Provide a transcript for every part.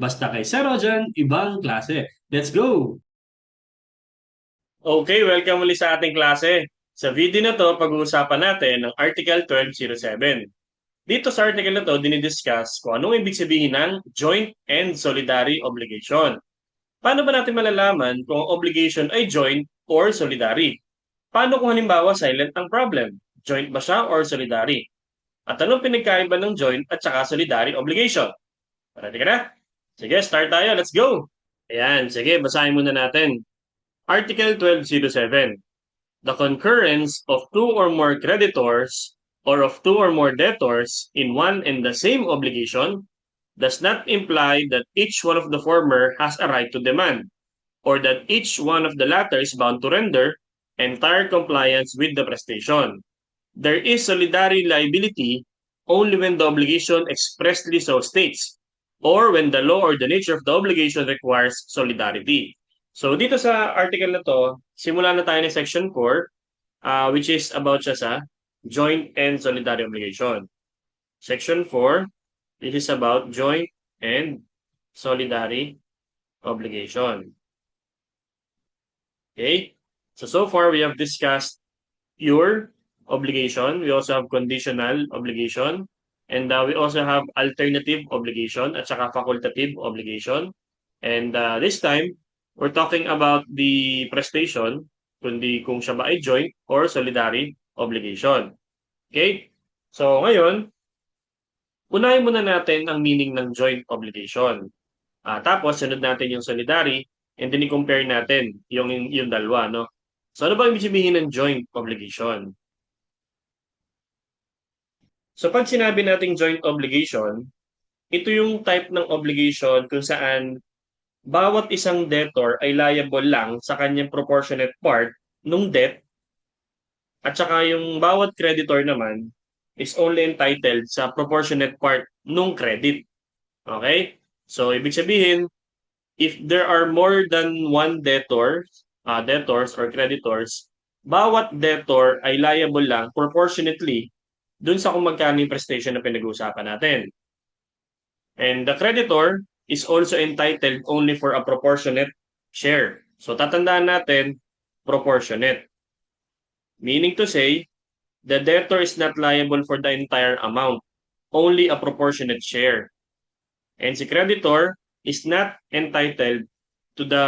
Basta kay Sir Rojan, ibang klase. Let's go! Okay, welcome muli sa ating klase. Sa video na to, pag-uusapan natin ang Article 1207. Dito sa article na to, dinidiscuss kung anong ibig sabihin ng joint and solidary obligation. Paano ba natin malalaman kung ang obligation ay joint or solidary? Paano kung halimbawa silent ang problem? Joint ba siya or solidary? At anong pinagkaiba ng joint at saka solidary obligation? Ready ka na? Sige, start tayo. Let's go! Ayan, sige, basahin muna natin. Article 1207. The concurrence of two or more creditors or of two or more debtors in one and the same obligation does not imply that each one of the former has a right to demand, or that each one of the latter is bound to render entire compliance with the prestation. There is solidary liability only when the obligation expressly so states, or when the law or the nature of the obligation requires solidarity. So dito sa article na to, simula na tayo ng section 4, uh, which is about siya sa joint and solidary obligation. Section 4, this is about joint and solidary obligation. Okay? So, so far we have discussed pure obligation. We also have conditional obligation. And uh, we also have alternative obligation at saka facultative obligation. And uh, this time, we're talking about the prestation, kundi kung siya ba ay joint or solidary obligation. Okay? So, ngayon, unahin muna natin ang meaning ng joint obligation. Ah, tapos, sunod natin yung solidary and then i-compare natin yung, yung dalawa, no? So, ano ba ibig sabihin ng joint obligation? So, pag sinabi nating joint obligation, ito yung type ng obligation kung saan bawat isang debtor ay liable lang sa kanyang proportionate part nung debt at saka yung bawat creditor naman is only entitled sa proportionate part nung credit. Okay? So, ibig sabihin, if there are more than one debtor, uh, debtors or creditors, bawat debtor ay liable lang proportionately dun sa kung magkano yung prestation na pinag-uusapan natin. And the creditor is also entitled only for a proportionate share. So tatandaan natin, proportionate. Meaning to say, the debtor is not liable for the entire amount, only a proportionate share. And si creditor is not entitled to the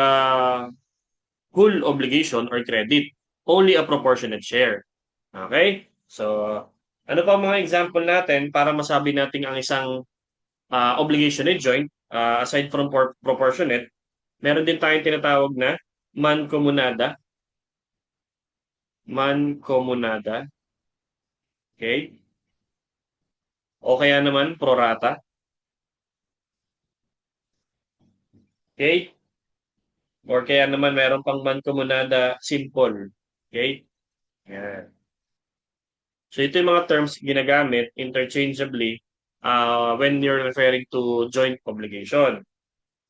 whole obligation or credit, only a proportionate share. Okay? So, ano pa mga example natin para masabi natin ang isang uh, obligation ay joint, uh, aside from por- proportionate, meron din tayong tinatawag na mancomunada. Mancomunada. Okay? O kaya naman prorata. Okay? Or kaya naman meron pang mancomunada simple. Okay? Yan. So ito yung mga terms ginagamit interchangeably uh, when you're referring to joint obligation.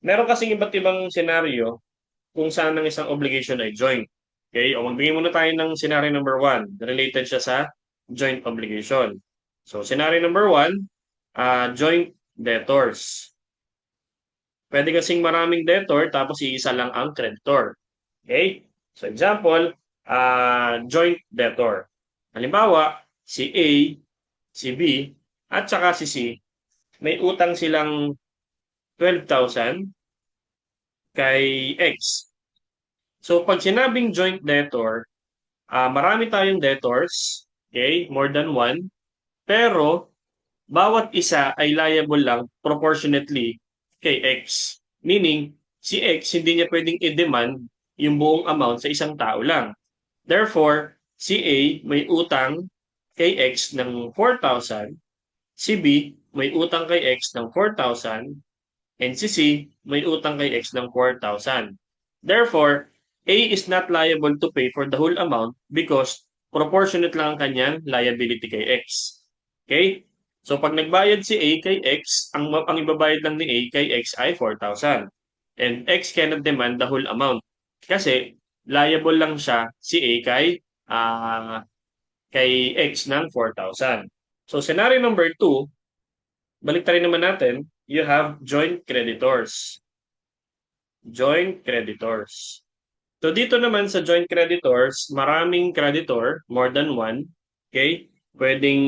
Meron kasing iba't ibang senaryo kung saan ang isang obligation ay joint. Okay? O magbigay muna tayo ng scenario number one. Related siya sa joint obligation. So scenario number one, uh, joint debtors. Pwede kasing maraming debtor tapos iisa lang ang creditor. Okay? So example, uh, joint debtor. Halimbawa, si A, si B, at saka si C, may utang silang 12,000 kay X. So, pag sinabing joint debtor, uh, marami tayong debtors, okay, more than one, pero bawat isa ay liable lang proportionately kay X. Meaning, si X hindi niya pwedeng i-demand yung buong amount sa isang tao lang. Therefore, si A may utang kay X ng 4,000, si B may utang kay X ng 4,000, and si C may utang kay X ng 4,000. Therefore, A is not liable to pay for the whole amount because proportionate lang ang kanyang liability kay X. Okay? So pag nagbayad si A kay X, ang, ang ibabayad lang ni A kay X ay 4,000. And X cannot demand the whole amount. Kasi liable lang siya si A kay uh, kay X ng 4,000. So, scenario number 2, balik tayo naman natin, you have joint creditors. Joint creditors. So dito naman sa joint creditors, maraming creditor, more than one. Okay? Pwedeng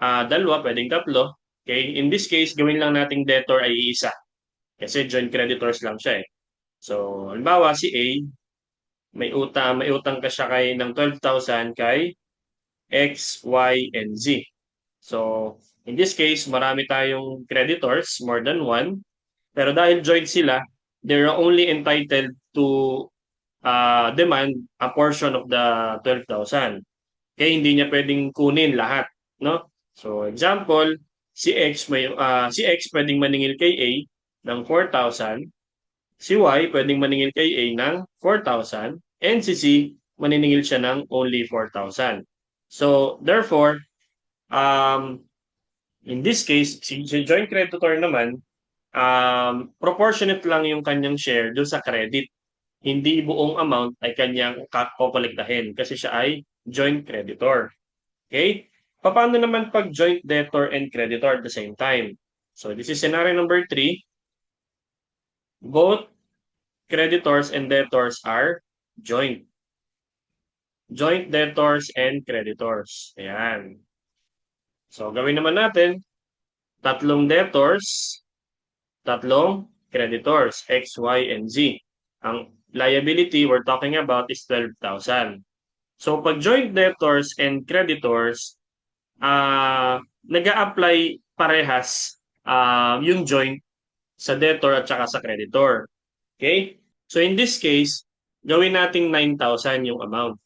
ah, dalawa, pwedeng tatlo. Okay? In this case, gawin lang nating debtor ay isa. Kasi joint creditors lang siya eh. So, halimbawa si A, may utang, may utang ka siya kay ng 12,000 kay X, Y, and Z. So, in this case, marami tayong creditors, more than one. Pero dahil joint sila, they're only entitled to uh, demand a portion of the 12,000. Okay, hindi niya pwedeng kunin lahat, no? So, example, si X may ah, si X pwedeng maningil kay A ng 4,000, si Y pwedeng maningil kay A ng 4,000, and si Z maniningil siya ng only 4,000. So, therefore, um, in this case, si, si joint creditor naman, um, proportionate lang yung kanyang share doon sa credit. Hindi buong amount ay kanyang kakolektahin kasi siya ay joint creditor. Okay? Paano naman pag joint debtor and creditor at the same time? So this is scenario number three. Both creditors and debtors are joint. Joint debtors and creditors. Ayan. So gawin naman natin, tatlong debtors, tatlong creditors, X, Y, and Z. Ang liability we're talking about is 12,000. So pag joint debtors and creditors, ah nag-a-apply parehas ah yung joint sa debtor at saka sa creditor. Okay? So in this case, gawin nating 9,000 yung amount.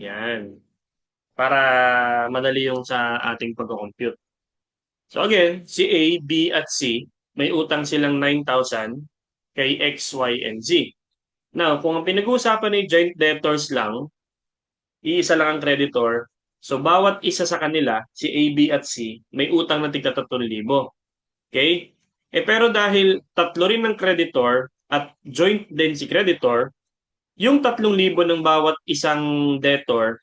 Yan. Para madali yung sa ating pag-compute. So again, si A, B, at C, may utang silang 9,000 kay X, Y, and Z. Now, kung ang pinag-uusapan ay joint debtors lang, iisa lang ang creditor, so bawat isa sa kanila, si A, B, at C, may utang na tigta 3,000. Okay? Eh pero dahil tatlo rin ng creditor at joint din si creditor, yung 3,000 ng bawat isang debtor,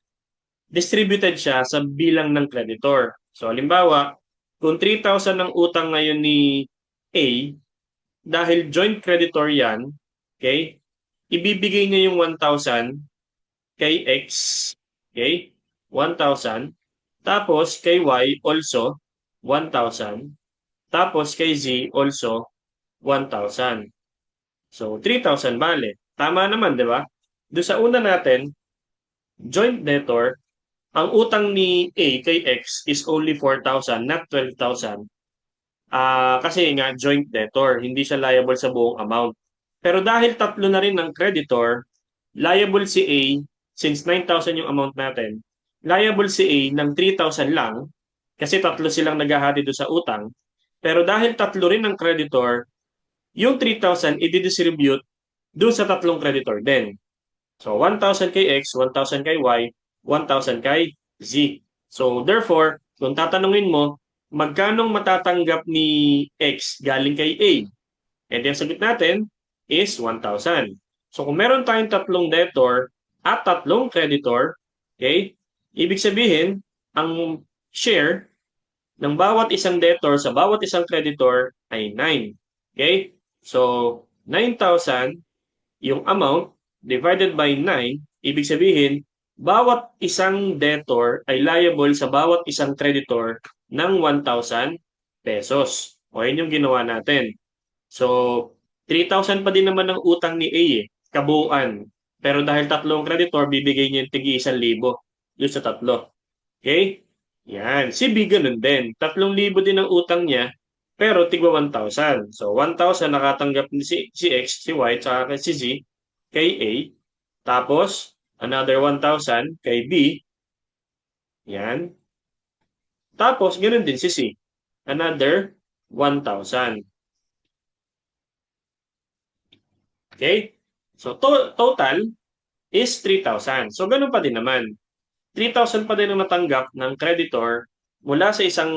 distributed siya sa bilang ng creditor. So halimbawa, kung 3,000 ang utang ngayon ni A, dahil joint creditor yan, okay, ibibigay niya yung 1,000 kay X, okay, 1,000, tapos kay Y also 1,000, tapos kay Z also 1,000. So 3,000 bale. Tama naman, di ba? Doon sa una natin, joint debtor, ang utang ni A kay X is only 4,000, not 12,000. Ah, kasi nga joint debtor, hindi siya liable sa buong amount. Pero dahil tatlo na rin ng creditor, liable si A since 9,000 yung amount natin. Liable si A ng 3,000 lang kasi tatlo silang naghahati doon sa utang. Pero dahil tatlo rin ng creditor, yung 3,000 i-distribute doon sa tatlong creditor din. So 1,000 kay X, 1,000 kay Y, 1,000 kay Z. So therefore, kung tatanungin mo, magkanong matatanggap ni X galing kay A? And ang sagot natin is 1,000. So kung meron tayong tatlong debtor at tatlong creditor, okay, ibig sabihin, ang share ng bawat isang debtor sa bawat isang creditor ay 9. Okay? So, 9,000 yung amount divided by 9, ibig sabihin, bawat isang debtor ay liable sa bawat isang creditor ng 1,000 pesos. O yun yung ginawa natin. So, 3,000 pa din naman ang utang ni A eh, kabuuan. Pero dahil tatlong creditor, bibigay niya yung tigi 1,000 doon sa tatlo. Okay? Yan. Si B ganun din. 3,000 din ang utang niya, pero tigwa 1,000. So, 1,000 nakatanggap ni si, si X, si Y, tsaka si Z, kay A. Tapos, another 1,000 kay B. Yan. Tapos, ganoon din si C. Another 1,000. Okay? So, to- total is 3,000. So, ganun pa din naman. 3,000 pa din ang natanggap ng creditor mula sa isang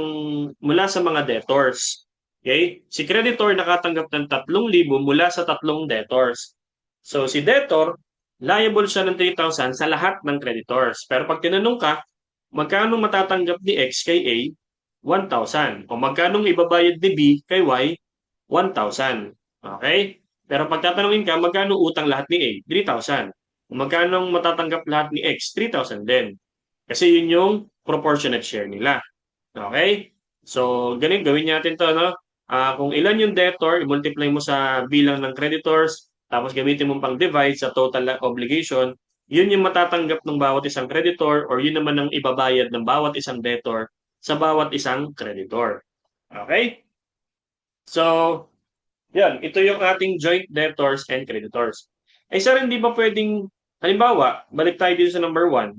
mula sa mga debtors. Okay? Si creditor nakatanggap ng 3,000 mula sa tatlong debtors. So, si debtor, liable siya ng 3,000 sa lahat ng creditors. Pero pag tinanong ka, magkano matatanggap ni X kay A? 1,000. O magkano ibabayad ni B kay Y? 1,000. Okay? Pero pag tatanungin ka, magkano utang lahat ni A? 3,000. Kung magkano ang matatanggap lahat ni X? 3,000 din. Kasi yun yung proportionate share nila. Okay? So, ganun gawin natin to, no? Ah, kung ilan yung debtor, i-multiply mo sa bilang ng creditors, tapos gamitin mo pang divide sa total obligation, yun yung matatanggap ng bawat isang creditor or yun naman ang ibabayad ng bawat isang debtor sa bawat isang creditor. Okay? So, yan, ito yung ating joint debtors and creditors. Ay sir, hindi ba pwedeng, halimbawa, balik tayo dito sa number 1,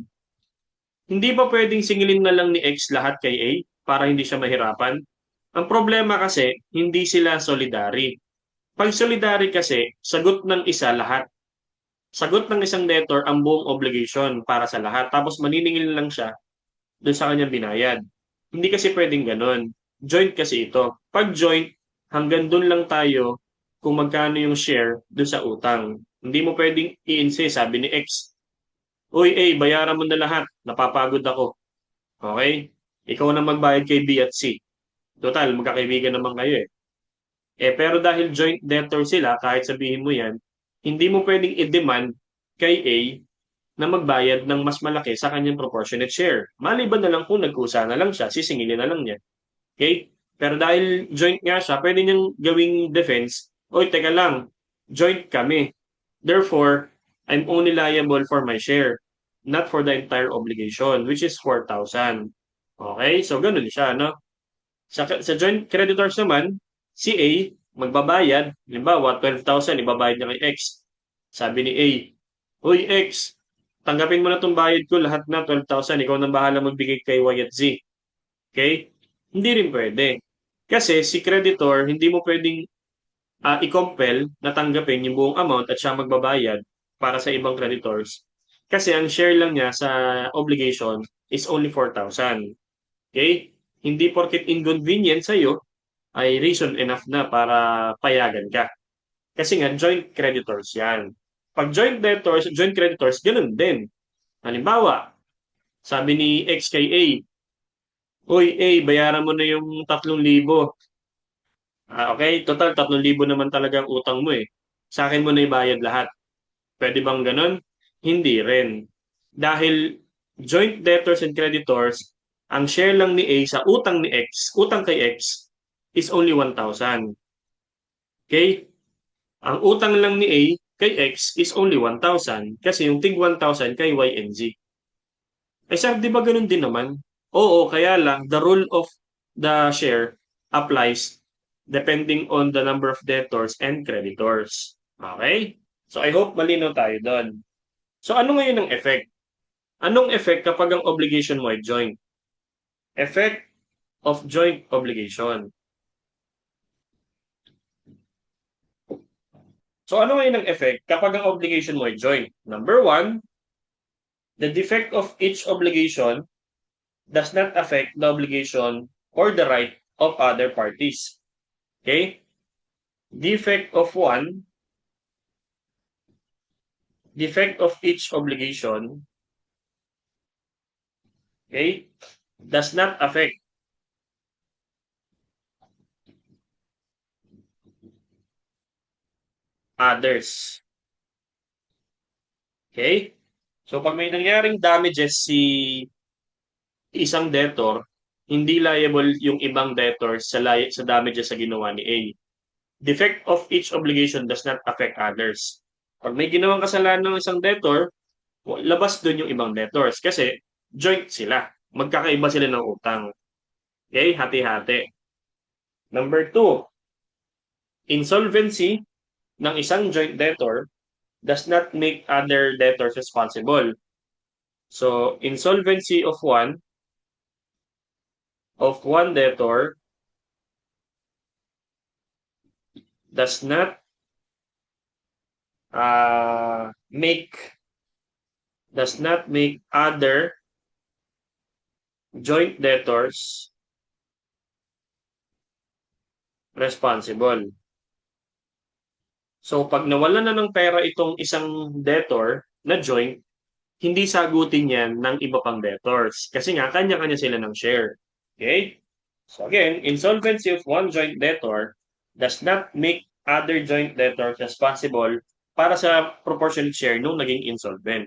hindi ba pwedeng singilin na lang ni X lahat kay A para hindi siya mahirapan? Ang problema kasi, hindi sila solidary. Pag solidary kasi, sagot ng isa lahat. Sagot ng isang debtor ang buong obligation para sa lahat. Tapos maniningil lang siya doon sa kanyang binayad. Hindi kasi pwedeng ganun. Joint kasi ito. Pag joint, hanggang doon lang tayo kung magkano yung share doon sa utang. Hindi mo pwedeng i-insist, sabi ni X. Uy, A, bayaran mo na lahat. Napapagod ako. Okay? Ikaw na magbayad kay B at C. Total, magkakaibigan naman kayo eh. Eh, pero dahil joint debtor sila, kahit sabihin mo yan, hindi mo pwedeng i-demand kay A na magbayad ng mas malaki sa kanyang proportionate share. Maliban na lang kung nagkusa na lang siya, sisingilin na lang niya. Okay? Pero dahil joint nga siya, pwede niyang gawing defense, oy, teka lang, joint kami. Therefore, I'm only liable for my share, not for the entire obligation, which is 4,000. Okay? So, ganun siya, no? Sa, sa joint creditors naman, si A, magbabayad, halimbawa, 12,000, ibabayad niya kay X. Sabi ni A, Uy, X, tanggapin mo na itong bayad ko, lahat na 12,000, ikaw nang bahala magbigay kay Y at Z. Okay? Hindi rin pwede. Kasi si creditor, hindi mo pwedeng uh, i-compel na tanggapin yung buong amount at siya magbabayad para sa ibang creditors. Kasi ang share lang niya sa obligation is only 4,000. Okay? Hindi porket inconvenient sa'yo ay reason enough na para payagan ka. Kasi nga, joint creditors yan. Pag joint debtors, joint creditors, ganun din. Halimbawa, sabi ni X kay A, Uy, A, bayaran mo na yung 3,000. Ah, okay, total 3,000 naman talaga ang utang mo eh. Sa akin mo na ibayad lahat. Pwede bang ganun? Hindi rin. Dahil joint debtors and creditors, ang share lang ni A sa utang ni X, utang kay X, is only 1,000. Okay? Ang utang lang ni A kay X is only 1,000 kasi yung tig 1,000 kay Y and Z. Eh sir, di ba ganun din naman? Oo, kaya lang, the rule of the share applies depending on the number of debtors and creditors. Okay? So I hope malinaw tayo doon. So ano ngayon ang effect? Anong effect kapag ang obligation mo ay joint? Effect of joint obligation. So ano ngayon ang effect kapag ang obligation mo ay joint? Number one, the defect of each obligation does not affect the obligation or the right of other parties. Okay? Defect of one, defect of each obligation, okay, does not affect others. Okay? So, pag may nangyaring damages si isang debtor, hindi liable yung ibang debtors sa, sa damages sa ginawa ni A. Defect of each obligation does not affect others. Pag may ginawang kasalanan ng isang debtor, labas doon yung ibang debtors kasi joint sila. Magkakaiba sila ng utang. Okay? Hati-hati. Number two, insolvency ng isang joint debtor does not make other debtors responsible. So, insolvency of one of one debtor does not uh, make does not make other joint debtors responsible. So pag nawala na ng pera itong isang debtor na joint, hindi sagutin yan ng iba pang debtors. Kasi nga, kanya-kanya sila ng share. Okay? So again, insolvency of one joint debtor does not make other joint debtors responsible para sa proportionate share nung naging insolvent.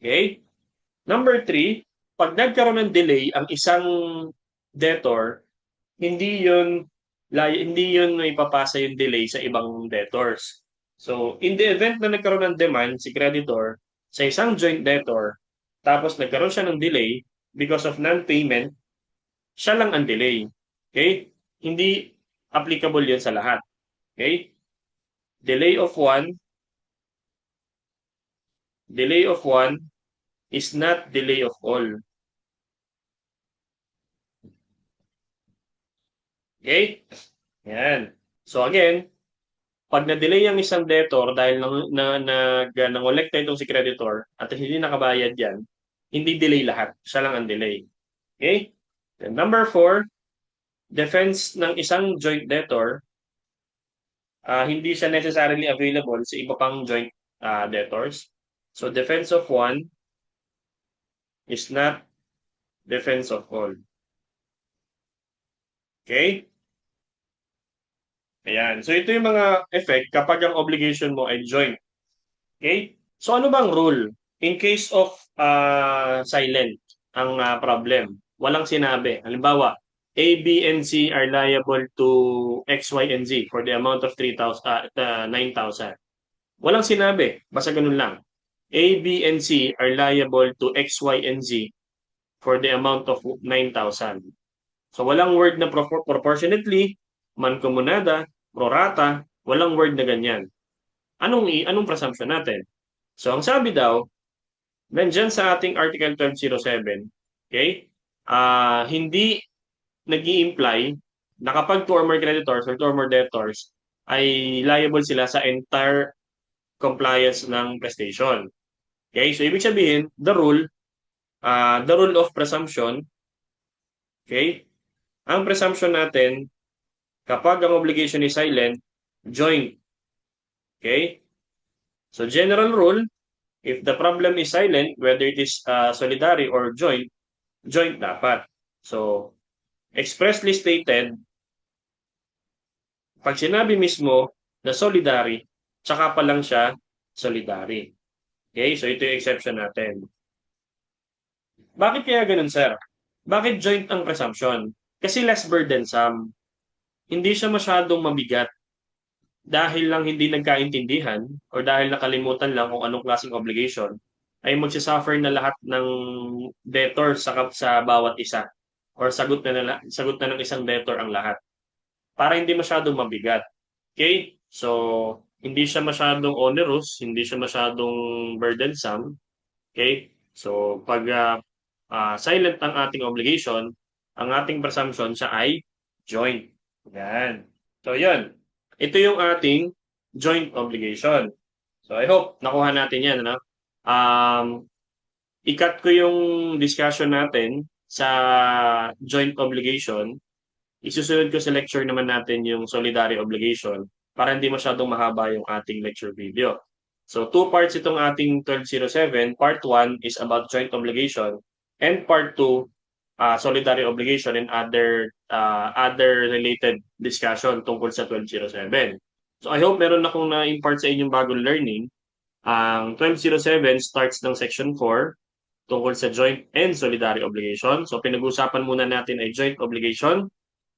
Okay? Number three, pag nagkaroon ng delay ang isang debtor, hindi yun hindi yun may papasa yung delay sa ibang debtors. So, in the event na nagkaroon ng demand si creditor sa isang joint debtor, tapos nagkaroon siya ng delay because of non-payment, siya lang ang delay. Okay? Hindi applicable yun sa lahat. Okay? Delay of one, delay of one is not delay of all. Okay? Yan. So again, pag na-delay ang isang debtor dahil nang na, nangolekta itong si creditor at hindi nakabayad yan, hindi delay lahat. Siya lang ang delay. Okay? Then number four, defense ng isang joint debtor, ah, hindi siya necessarily available sa iba pang joint ah, debtors. So defense of one is not defense of all. Okay? Ayan. So ito yung mga effect kapag ang obligation mo ay joint. Okay? So ano bang rule? In case of uh, silent ang uh, problem, walang sinabi. Halimbawa, A, B, and C are liable to X, Y, and Z for the amount of 3,000, uh, uh, 9,000. Walang sinabi. Basta ganun lang. A, B, and C are liable to X, Y, and Z for the amount of 9,000. So walang word na propor- proportionately, mancomunada, prorata, walang word na ganyan. Anong anong presumption natin? So ang sabi daw, nandyan sa ating Article 1207, okay? Ah, hindi nag imply na kapag two or more creditors or two or more debtors ay liable sila sa entire compliance ng prestation. Okay? So ibig sabihin, the rule uh, the rule of presumption okay? Ang presumption natin kapag ang obligation is silent, joint. Okay? So general rule, if the problem is silent, whether it is uh, solidary or joint, joint dapat. So expressly stated, pag sinabi mismo na solidary, tsaka pa lang siya solidary. Okay? So ito yung exception natin. Bakit kaya ganun, sir? Bakit joint ang presumption? Kasi less burdensome. Hindi siya masyadong mabigat. Dahil lang hindi nagkaintindihan or dahil nakalimutan lang kung anong klaseng obligation, ay magsisuffer na lahat ng debtor sa, sa bawat isa or sagot na, na sagot na ng isang debtor ang lahat para hindi masyadong mabigat. Okay? So, hindi siya masyadong onerous, hindi siya masyadong burdensome. Okay? So, pag uh, uh, silent ang ating obligation, ang ating presumption siya ay joint. Yan. So, yun. Ito yung ating joint obligation. So, I hope nakuha natin yan. Ano? Um, ikat ko yung discussion natin sa joint obligation. Isusunod ko sa lecture naman natin yung solidary obligation para hindi masyadong mahaba yung ating lecture video. So, two parts itong ating 1207. Part 1 is about joint obligation and part 2 uh, solidary obligation and other uh, other related discussion tungkol sa 1207. So I hope meron akong na-impart sa inyong bagong learning. Ang 1207 starts ng section 4 tungkol sa joint and solidary obligation. So pinag-usapan muna natin ay joint obligation.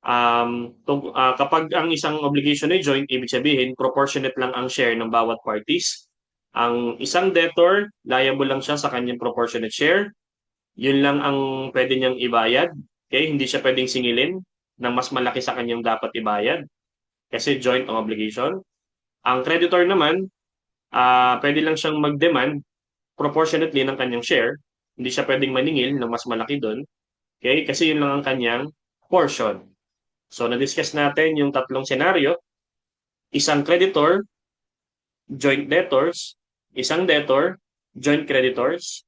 Um, tung, uh, kapag ang isang obligation ay joint, ibig sabihin proportionate lang ang share ng bawat parties. Ang isang debtor, liable lang siya sa kanyang proportionate share yun lang ang pwede niyang ibayad. Okay? Hindi siya pwedeng singilin ng mas malaki sa kanyang dapat ibayad. Kasi joint ang obligation. Ang creditor naman, uh, pwede lang siyang mag-demand proportionately ng kanyang share. Hindi siya pwedeng maningil ng mas malaki doon. Okay? Kasi yun lang ang kanyang portion. So, na-discuss natin yung tatlong senaryo. Isang creditor, joint debtors, isang debtor, joint creditors,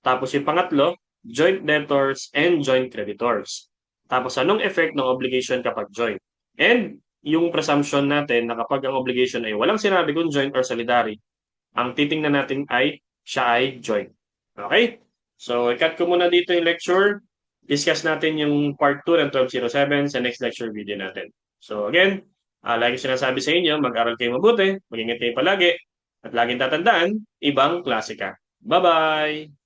tapos yung pangatlo, joint debtors and joint creditors. Tapos anong effect ng obligation kapag joint? And yung presumption natin na kapag ang obligation ay walang sinabi kung joint or solidary, ang titingnan natin ay siya ay joint. Okay? So, ikat ko muna dito yung lecture. Discuss natin yung part 2 ng 1207 sa next lecture video natin. So, again, Ah, lagi sinasabi sa inyo, mag-aral kayo mabuti, mag-ingat kayo palagi, at laging tatandaan, ibang klase ka. Bye-bye!